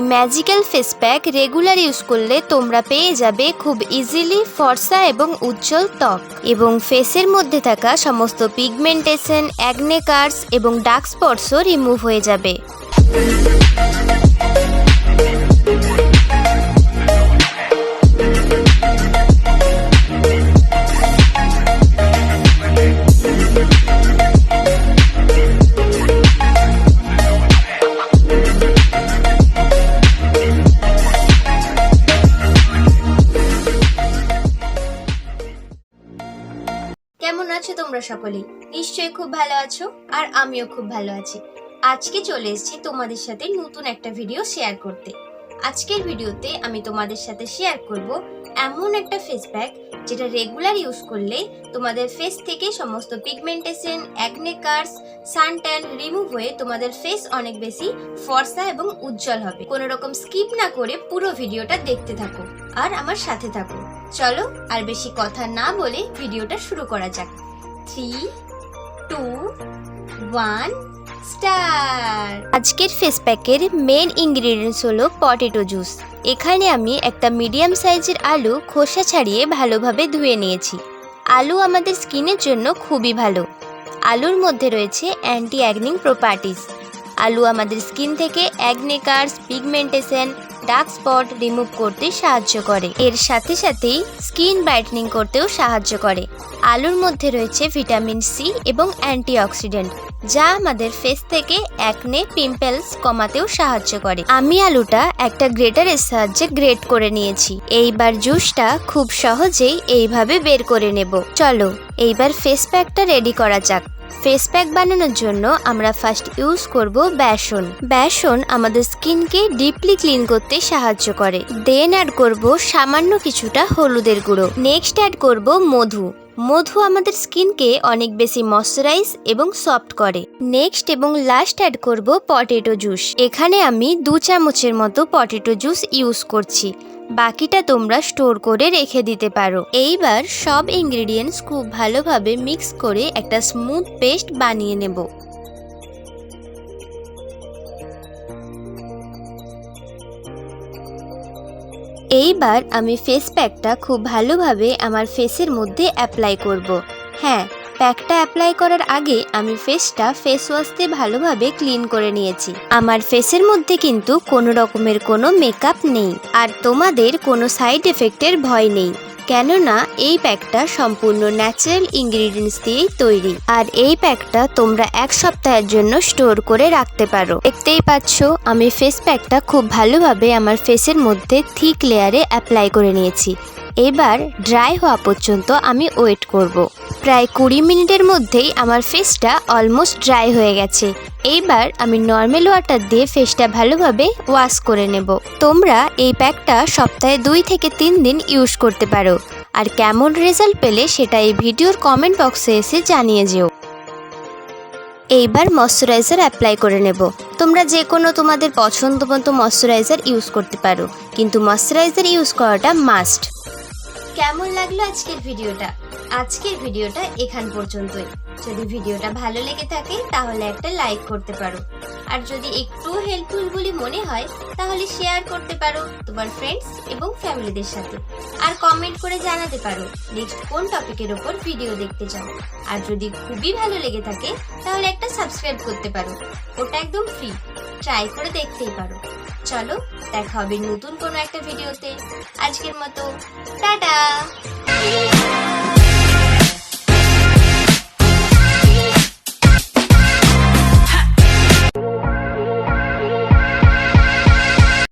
Magical face pack regular use করলে তোমরা পেয়ে যাবে খুব ইজিলি ফর্সা এবং উজ্জ্বল ত্বক। এবং ফেসের মধ্যে থাকা সমস্ত পিগমেন্টেশন অ্যাগনেকার্স এবং ডার্ক স্পটসও রিমুভ হয়ে যাবে। তোমরা সকলেই। নিশ্চয়ই খুব ভালো আছো আর আমিও খুব ভালো আছি। আজকে চলে এসেছি তোমাদের সাথে নতুন একটা ভিডিও শেয়ার করতে। আজকের ভিডিওতে আমি তোমাদের সাথে শেয়ার করব এমন একটা ফেস প্যাক যেটা রেগুলার ইউজ করলে তোমাদের ফেস থেকে সমস্ত pigmentation acne scars sun tan remove হয়ে তোমাদের ফেস অনেক বেশি ফর্সা এবং উজ্জ্বল হবে। কোনো রকম স্কিপ না করে পুরো ভিডিওটা দেখতে থাকো আর আমার সাথে থাকো। চলো আর বেশি কথা না বলে ভিডিওটা শুরু করা যাক। থ্রি টু ওয়ান স্টার আজকের ফেস প্যাকের মেন ইনগ্রিডিয়েন্টস হলো পটেটো জুস এখানে আমি একটা মিডিয়াম সাইজের আলু খোসা ছাড়িয়ে ভালোভাবে ধুয়ে নিয়েছি। আলু আমাদের স্কিনের জন্য খুবই ভালো। আলুর মধ্যে রয়েছে অ্যান্টি অ্যাগনিং প্রপার্টিস আলু আমাদের স্কিন থেকে acne scars pigmentation dark spot remove করতে সাহায্য করে। এর সাথে সাথেই স্কিন ব্রাইটনিং করতেও সাহায্য করে। আলুর মধ্যে রয়েছে ভিটামিন সি এবং অ্যান্টিঅক্সিডেন্ট, যা আমাদের ফেস থেকে অ্যাকনে পিম্পলস কমাতেও সাহায্য করে। আমি আলুটা একটা গ্রেটারের সাহায্যে গ্রেট করে নিয়েছি। এইবার জুসটা খুব সহজেই এইভাবে বের করে নেব। চলো, এইবার ফেস প্যাকটা রেডি করা যাক। ফেস প্যাক বানানোর জন্য আমরা ফার্স্ট ইউজ করব বেসন। বেসন আমাদের স্কিনকে ডিপলি ক্লিন করতে সাহায্য করে। দেন অ্যাড করব সামান্য কিছুটা হলুদের গুঁড়ো। নেক্সট অ্যাড করব মধু। মধু আমাদের স্কিনকে অনেক বেশি ময়শ্চারাইজ এবং সফট করে। নেক্সট এবং লাস্ট অ্যাড করব পটেটো জুস। এখানে আমি দু চামচের মতো পটেটো জুস ইউজ করছি। বাকিটা তোমরা স্টোর করে রেখে দিতে পারো। এইবার সব ইনগ্রিডিয়েন্টস খুব ভালোভাবে মিক্স করে একটা স্মুথ পেস্ট বানিয়ে নেব। এইবার আমি ফেস প্যাকটা খুব ভালোভাবে আমার ফেসের মধ্যে অ্যাপ্লাই করব। হ্যাঁ প্যাকটা অ্যাপ্লাই করার আগে আমি ফেসটা ফেস ওয়াশ দিয়ে ভালোভাবে ক্লিন করে নিয়েছি। আমার ফেসের মধ্যে কিন্তু কোনো রকমের কোনো মেকআপ নেই। আর তোমাদের কোনো সাইড এফেক্টের ভয় নেই। কেননা এই প্যাকটা সম্পূর্ণ ন্যাচারাল ইনগ্রিডিয়েন্টস দিয়েই তৈরি। আর এই প্যাকটা তোমরা এক সপ্তাহের জন্য স্টোর করে রাখতে পারো। দেখতেই পাচ্ছ, আমি ফেস প্যাকটা খুব ভালোভাবে আমার ফেসের মধ্যে থিক লেয়ারে অ্যাপ্লাই করে নিয়েছি। এবার ড্রাই হওয়া পর্যন্ত আমি ওয়েট করব। প্রায় কুড়ি মিনিটের মধ্যেই আমার ফেসটা অলমোস্ট ড্রাই হয়ে গেছে। এইবার আমি নর্মাল ওয়াটার দিয়ে ফেসটা ভালোভাবে ওয়াশ করে নেব। তোমরা এই প্যাকটা সপ্তাহে দুই থেকে তিন দিন ইউজ করতে পারো। আর কেমন রেজাল্ট পেলে সেটা এই ভিডিওর কমেন্ট বক্সে এসে জানিয়ে যেও। এইবার ময়শ্চারাইজার অ্যাপ্লাই করে নেব। তোমরা যে কোনো তোমাদের পছন্দ মতো ময়শ্চারাইজার ইউজ করতে পারো। কিন্তু ময়শ্চারাইজার ইউজ করাটা মাস্ট কেমন লাগল আজকের ভিডিওটা? আজকের ভিডিওটা এখান পর্যন্তই। যদি ভিডিওটা ভালো লেগে থাকে, তাহলে একটা লাইক করতে পারো। আর যদি একটু হেল্পফুল বলে মনে হয়, তাহলে শেয়ার করতে পারো তোমার ফ্রেন্ডস এবং ফ্যামিলিদের সাথে। আর কমেন্ট করে জানাতে পারো নেক্সট কোন টপিকের ওপর ভিডিও দেখতে চাও। আর যদি খুবই ভালো লেগে থাকে, তাহলে একটা সাবস্ক্রাইব করতে পারো। ওটা একদম ফ্রি ট্রাই করে দেখতেই পারো। চলো দেখা হবে নতুন কোনো একটা ভিডিওতে আজকের মতো টাটা!